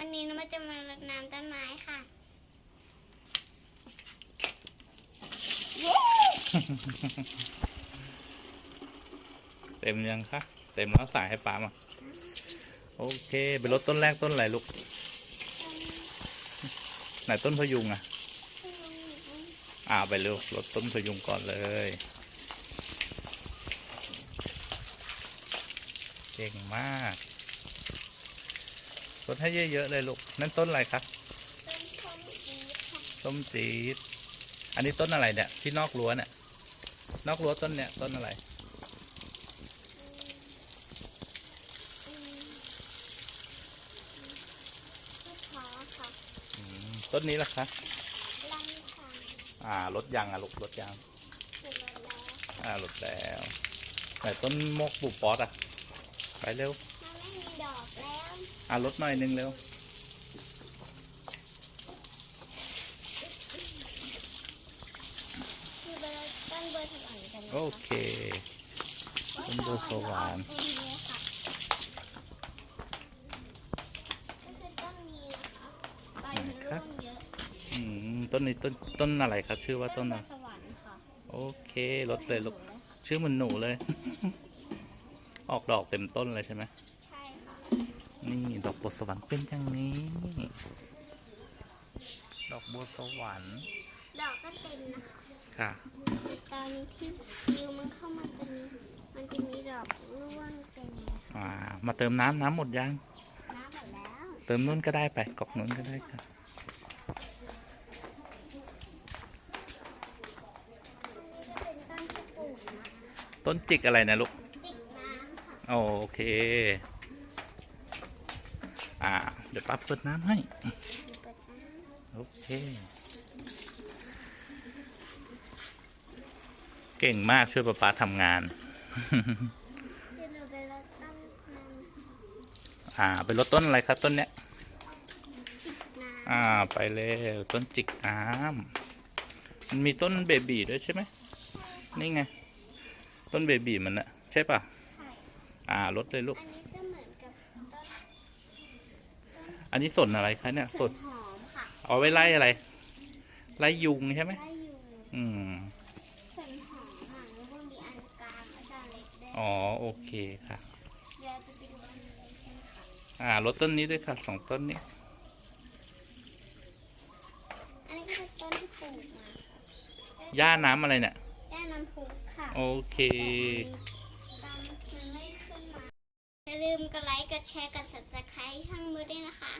วันนี้เราจะมารดน้ำต้นไม้ค่ะเย้เต็มยังคะเต็มแล้วสายให้ป้ามาโอเคไปรถต้นแรกต้นอะไรลูกไหนต้นพยุงอะอ่าไปเร็วรถต้นพยุงก่อนเลยเก่งมาก รดให้เยอะๆเลยลูก นั่นต้นอะไรครับต้นส้มจี๊ดค่ะต้มจี๊ดอันนี้ต้นอะไรเนี่ยที่นอกรั้วเนี่ย นอกรั้วต้นเนี่ยต้นอะไรอืมลูกค้าค่ะอืมต้นนี้ล่ะคะลังค่ะอ่ารถยางอะลูกรถยางเสร็จแล้วอ่ารถแล้ว แต่ต้นมกปูป๊อตอะ ไปเร็วมันไม่มี ดอกแล้วอ่ารถหน่อยหนึงเร็วคือเบอร์ต้นเบอร์สวรรค์กันนะคะโอเค ต้นเบอร์สวรรค์เต็มเลยค่ะก็คือต้นนี้นะคะใบมันร่วงเยอะอืมต้นนี้ต้นต้นอะไรครับ ชื่อว่าต้นเบอะอไรร์สวรรค์ค่ะโอเครถเลยลูกต้นหนูค่ะชื่อเหมันหนูเลย ออกดอกเต็มต้นเลยใช่ไหมใช่ค่ะ นี่ดอกบัวสวรรค์เป็นอย่างนี้ ดอกบัวสวรรค์ ดอกก็เต็มนะคะ ค่ะ ตอนที่ยิวมันเข้ามาตรงนี้มันจะมีดอกร่วงเต็มเลยอ่า มาเติมน้ำน้ำหมดยัง น้ำหมดแล้วเติมนู้นก็ได้ไปกอกนู้นก็ได้ค่ะเป็นต้นที่ปลูกนะต้นจิกอะไรนะลูก ติดน้ำค่ะ โอเค อ่า เดี๋ยวป้าเปิดน้ำให้ โอเค เก่งมากช่วยป้าป้าทำงาน อ่า ไปรดต้นอะไรครับต้นเนี้ย อ่า ไปเลยต้นจิกน้ำมันมีต้นเบบีด้วยใช่ไหม นี่ไง ต้นเบบีมันอะใช่ป่ะ อ่ารดเลยลูก อันนี้เกับต้น อันนี้สนอะไรคะเนี่ยสส่วนนหอมค่ะเอาไว้ไล่อะไร ไล่ยุงใช่ไหมไล่ยุงอืมส่วนหอมค่ะแล้วก็มีอันกลางและอันเล็กด้วยอ๋อโอเคค่ะเดี๋ยวจะไปดูอันนี้กันค่ะอ่ารดต้นนี้ด้วยค่ะสองต้นนี้อันนี้ก็เป็นต้นที่ปลูกมาค่ะหญ้าน้ำอะไรเนี่ย แก้น้ำพุค่ะโอเค แต่มันมีตามมันไม่ขึ้นมา อย่าลืมกดไลค์ กดแชร์ กด subscribe ช่องมือด้วยนะคะ